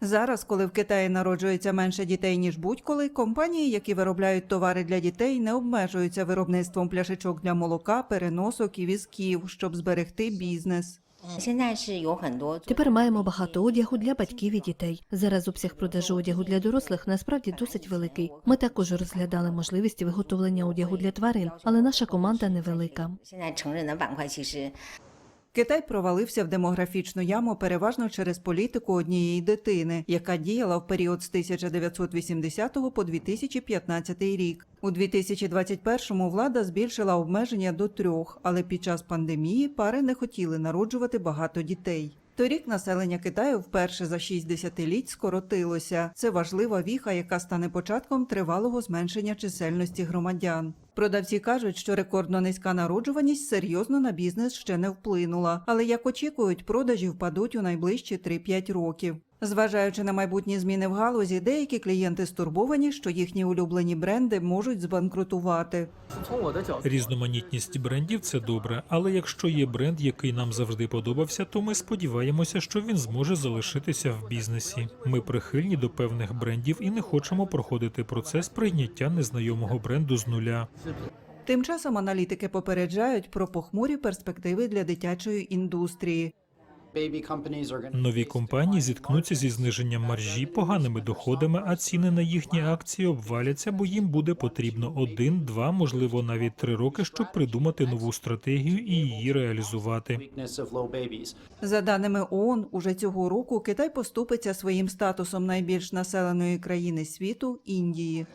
Зараз, коли в Китаї народжується менше дітей ніж будь-коли, компанії, які виробляють товари для дітей, не обмежуються виробництвом пляшечок для молока, переносок і візків, щоб зберегти бізнес. Тепер маємо багато одягу для батьків і дітей. Зараз обсяг продажу одягу для дорослих насправді досить великий. Ми також розглядали можливість виготовлення одягу для тварин, але наша команда невелика. Китай провалився в демографічну яму переважно через політику однієї дитини, яка діяла в період з 1980 по 2015 рік. У 2021-му влада збільшила обмеження до трьох, але під час пандемії пари не хотіли народжувати багато дітей. Торік населення Китаю вперше за 6 десятиліть скоротилося. Це важлива віха, яка стане початком тривалого зменшення чисельності громадян. Продавці кажуть, що рекордно низька народжуваність серйозно на бізнес ще не вплинула, але як очікують, продажі впадуть у найближчі 3-5 років. Зважаючи на майбутні зміни в галузі, деякі клієнти стурбовані, що їхні улюблені бренди можуть збанкрутувати. Різноманітність брендів це добре, але якщо є бренд, який нам завжди подобався, то ми сподіваємося, що він зможе залишитися в бізнесі. Ми прихильні до певних брендів і не хочемо проходити процес прийняття незнайомого бренду з нуля. Тим часом аналітики попереджають про похмурі перспективи для дитячої індустрії. Нові компанії зіткнуться зі зниженням маржі, поганими доходами, а ціни на їхні акції обваляться, бо їм буде потрібно один, два, можливо, навіть три роки, щоб придумати нову стратегію і її реалізувати. За даними ООН, уже цього року Китай поступиться своїм статусом найбільш населеної країни світу Індії.